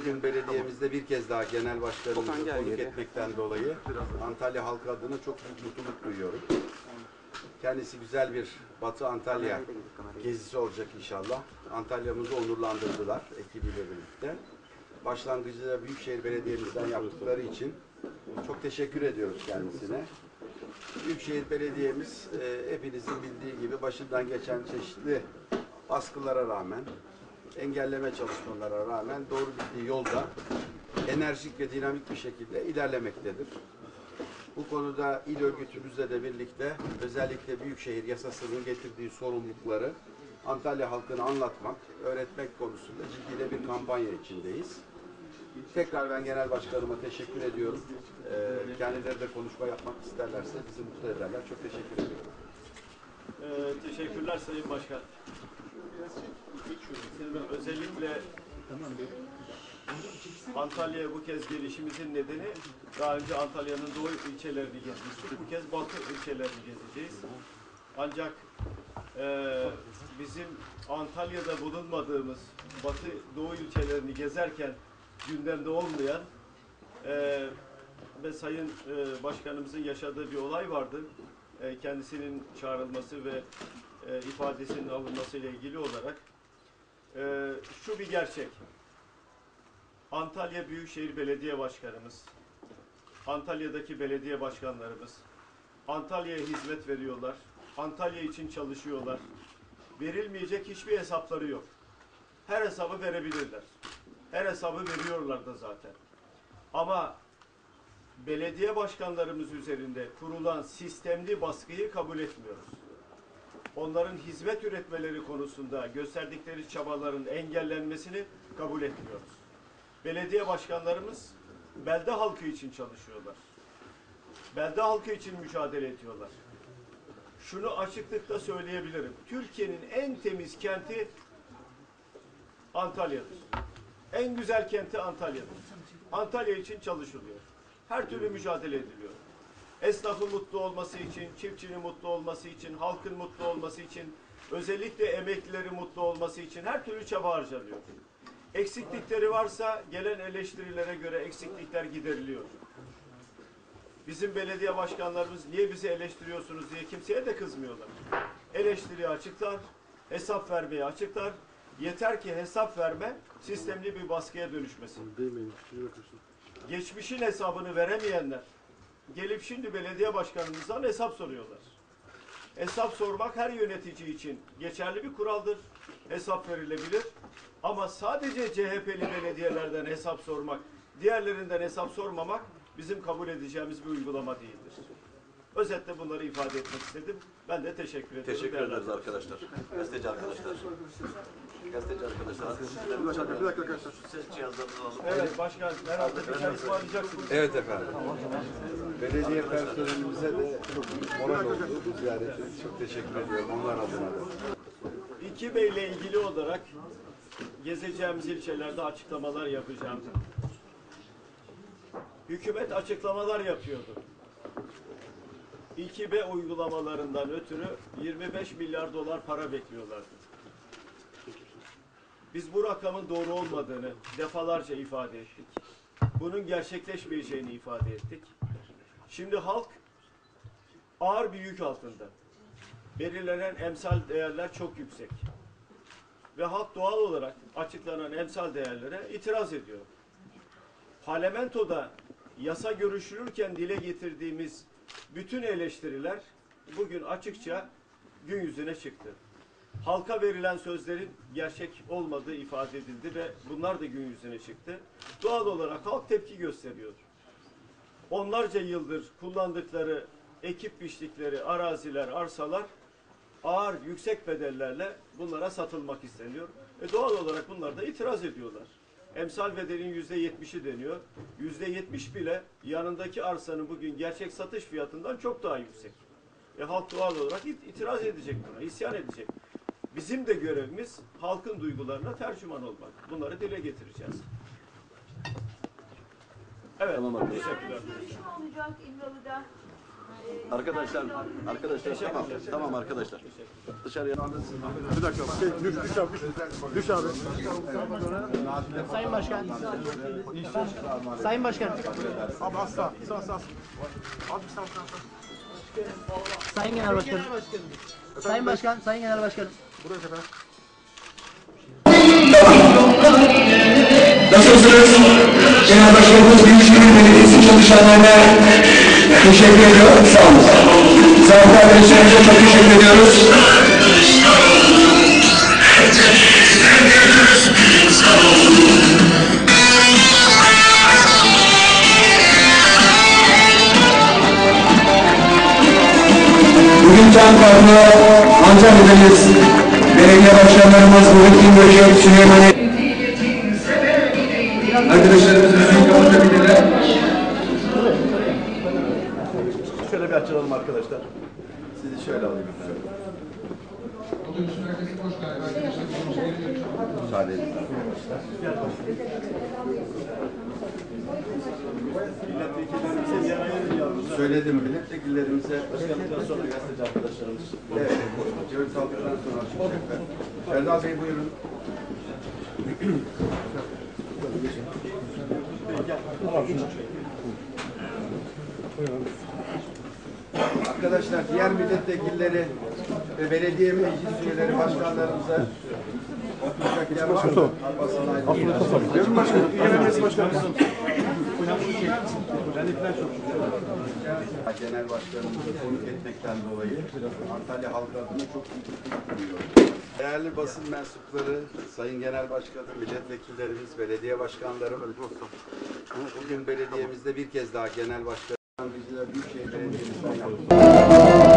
Bugün belediyemizde bir kez daha genel başkanımızı konuk etmekten dolayı Antalya halkı adına çok büyük mutluluk duyuyorum. Kendisi güzel bir Batı Antalya gezisi olacak inşallah. Antalya'mızı onurlandırdılar ekibiyle birlikte. Başlangıcı da Büyükşehir Belediye'mizden yaptıkları için çok teşekkür ediyoruz kendisine. Büyükşehir Belediye'miz e, hepinizin bildiği gibi başından geçen çeşitli baskılara rağmen, engelleme çalışmalara rağmen doğru gittiği yolda enerjik ve dinamik bir şekilde ilerlemektedir. Bu konuda il örgütümüzle de birlikte özellikle Büyükşehir yasasının getirdiği sorumlulukları Antalya halkına anlatmak, öğretmek konusunda ciddi de bir kampanya içindeyiz. Tekrar ben genel başkanıma teşekkür ediyorum. Ee, kendileri de konuşma yapmak isterlerse bizi mutlu ederler. Çok teşekkür ediyorum. Ee, teşekkürler Sayın Başkan. Özellikle Antalya'ya bu kez gelişimizin nedeni daha önce Antalya'nın doğu ilçelerini gezmiştik. Bu kez batı ilçelerini gezeceğiz. Ancak e, bizim Antalya'da bulunmadığımız batı doğu ilçelerini gezerken gündemde olmayan e, ve Sayın e, Başkanımızın yaşadığı bir olay vardı. E, kendisinin çağrılması ve e, ifadesinin alınmasıyla ilgili olarak e, şu bir gerçek. Antalya Büyükşehir Belediye Başkanımız, Antalya'daki belediye başkanlarımız, Antalya'ya hizmet veriyorlar, Antalya için çalışıyorlar. Verilmeyecek hiçbir hesapları yok. Her hesabı verebilirler. Her hesabı veriyorlar da zaten. Ama belediye başkanlarımız üzerinde kurulan sistemli baskıyı kabul etmiyoruz. Onların hizmet üretmeleri konusunda gösterdikleri çabaların engellenmesini kabul etmiyoruz. Belediye başkanlarımız belde halkı için çalışıyorlar. Belde halkı için mücadele ediyorlar. Şunu açıklıkla söyleyebilirim. Türkiye'nin en temiz kenti Antalya'dır. En güzel kenti Antalya'dır. Antalya için çalışılıyor. Her türlü mücadele ediliyor. Esnafın mutlu olması için, çiftçinin mutlu olması için, halkın mutlu olması için, özellikle emeklilerin mutlu olması için her türlü çaba harcanıyor. Eksiklikleri varsa gelen eleştirilere göre eksiklikler gideriliyor. Bizim belediye başkanlarımız niye bizi eleştiriyorsunuz diye kimseye de kızmıyorlar. Eleştiriyi açıklar, hesap vermeyi açıklar. Yeter ki hesap verme sistemli bir baskıya dönüşmesin. Geçmişin hesabını veremeyenler gelip şimdi belediye başkanımızdan hesap soruyorlar. Hesap sormak her yönetici için geçerli bir kuraldır. Hesap verilebilir. Ama sadece CHP'li belediyelerden hesap sormak, diğerlerinden hesap sormamak bizim kabul edeceğimiz bir uygulama değildir. Özetle bunları ifade etmek istedim. Ben de teşekkür ederim. Teşekkür ederiz arkadaşlar. Gazeteci arkadaşlar. Gazeteci arkadaşlar. Bir dakika, bir dakika arkadaşlar. Ses cihazlarını alalım. Evet başkan herhalde bir çay ısmarlayacaksınız. Evet efendim. Belediye personelimize de moral oldu bu ziyareti. Çok teşekkür ediyorum onlar adına da. İki Bey'le ilgili olarak gezeceğimiz ilçelerde açıklamalar yapacağım. Hükümet açıklamalar yapıyordu. 2B uygulamalarından ötürü 25 milyar dolar para bekliyorlardı. Biz bu rakamın doğru olmadığını defalarca ifade ettik. Bunun gerçekleşmeyeceğini ifade ettik. Şimdi halk ağır bir yük altında. Belirlenen emsal değerler çok yüksek. Ve halk doğal olarak açıklanan emsal değerlere itiraz ediyor. Parlamentoda yasa görüşülürken dile getirdiğimiz bütün eleştiriler bugün açıkça gün yüzüne çıktı. Halka verilen sözlerin gerçek olmadığı ifade edildi ve bunlar da gün yüzüne çıktı. Doğal olarak halk tepki gösteriyor. Onlarca yıldır kullandıkları, ekip biçtikleri araziler, arsalar ağır, yüksek bedellerle bunlara satılmak isteniyor. E doğal olarak bunlar da itiraz ediyorlar. Emsal bedelin yüzde yetmişi deniyor. Yüzde yetmiş bile yanındaki arsanın bugün gerçek satış fiyatından çok daha yüksek. E halk doğal olarak it- itiraz edecek buna, isyan edecek. Bizim de görevimiz halkın duygularına tercüman olmak. Bunları dile getireceğiz. Evet, Tamam teşekkürler. Görüşme olacak İmralı'da. Arkadaşlar, arkadaşlar tamam, tamam arkadaşlar. Dışarıya. Bir dakika. Şey, düş, düş abi. Düş abi. Sayın Başkan. Sayın Başkan. Abi asla. Sağ sağ. Abi sağ sağ. Sayın Genel Başkanım. Sayın Başkan, Sayın Genel Başkanım. Buraya kadar. Nasılsınız? Genel Başkanımız Büyükşehir Belediyesi çalışanlarına teşekkür ediyorum. Sağ olun. Sağ kardeşlerimize çok teşekkür ediyoruz. Bugün tam kadro Antalya'dayız. Belediye başkanlarımız Muhittin Böcek, Süleyman Arkadaşlarımız müziği kapatabilirler. Şöyle bir açılalım arkadaşlar. Sizi şöyle alayım efendim. Müsaade edin arkadaşlar. Söyledim milletvekillerimize Başkanlıktan sonra gazeteci arkadaşlarımız. Evet, Cevdet aldıktan sonra açıklayacaklar. Erdal Bey buyurun. Arkadaşlar diğer milletvekilleri ve belediye meclis üyeleri başkanlarımıza oturacak yer var mı? Yarın başkanım. Yemeğiniz başkanım. Genel başkanımızı konuk etmekten dolayı Antalya halkı adına çok mutluluk duyuyorum. Değerli basın mensupları, Sayın Genel Başkanım, milletvekillerimiz, belediye başkanlarım. Bugün belediyemizde bir kez daha genel başkan Bizler Büyükşehir Belediye'mizden yaptık.